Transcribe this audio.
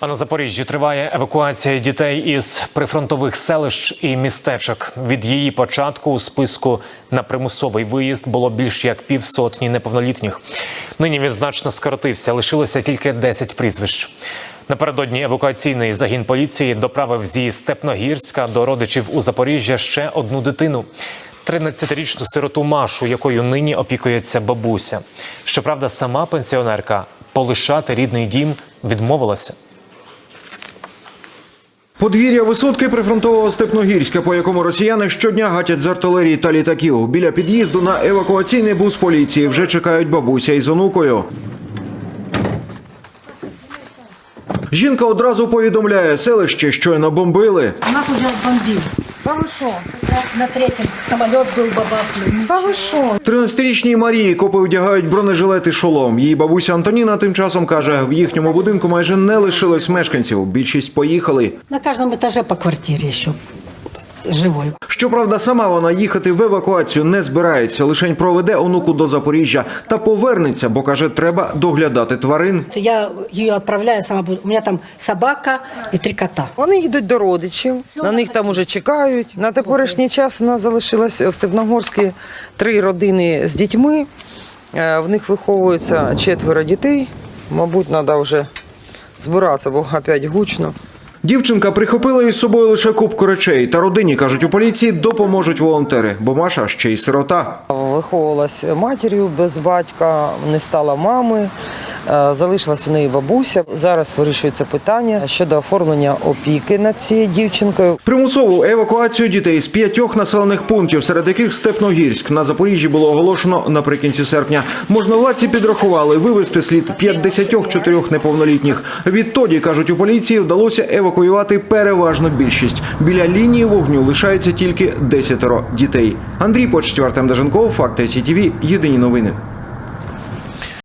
А на Запоріжжі триває евакуація дітей із прифронтових селищ і містечок. Від її початку у списку на примусовий виїзд було більш як півсотні неповнолітніх. Нині він значно скоротився, лишилося тільки 10 прізвищ. Напередодні евакуаційний загін поліції доправив зі Степногірська до родичів у Запоріжжя ще одну дитину. 13-річну сироту Машу, якою нині опікується бабуся. Щоправда, сама пенсіонерка полишати рідний дім відмовилася. Подвір'я висотки прифронтового Степногірська, по якому росіяни щодня гатять з артилерії та літаків. Біля під'їзду на евакуаційний бус поліції вже чекають бабуся із онукою. Жінка одразу повідомляє, селище щойно бомбили. Нас уже бомбили. Да вы шо? На третьем самолет был бабахнул. Да вы шо? 13-річній Марії копи вдягають бронежилет і шолом. Її бабуся Антоніна тим часом каже, в їхньому будинку майже не лишилось мешканців. Більшість поїхали. На каждом этаже по квартире еще живой. Щоправда, сама вона їхати в евакуацію не збирається, лишень проведе онуку до Запоріжжя та повернеться, бо каже, треба доглядати тварин. Я ее отправляю сама. буду. У меня там собака и три кота. Вони їдуть до родичів, на них там уже чекають. На теперішній час у нас залишилось в Степногорській три родини з дітьми. Е, В них виховується четверо дітей. Мабуть, треба вже збиратися, бо опять гучно. Дівчинка прихопила із собою лише купку речей, та родині кажуть у поліції допоможуть волонтери, бо Маша ще й сирота. Виховувалась матір'ю без батька, не стала мами, е, залишилась у неї бабуся. Зараз вирішується питання щодо оформлення опіки над цією дівчинкою. Примусову евакуацію дітей з п'ятьох населених пунктів, серед яких Степногірськ на Запоріжжі було оголошено наприкінці серпня. Можновладці підрахували вивезти слід 54 неповнолітніх. Відтоді кажуть у поліції, вдалося евакуювати переважну більшість. Біля лінії вогню лишається тільки десятеро дітей. Андрій Почтів, Артем Деженков, Факти СІТВ, Єдині новини.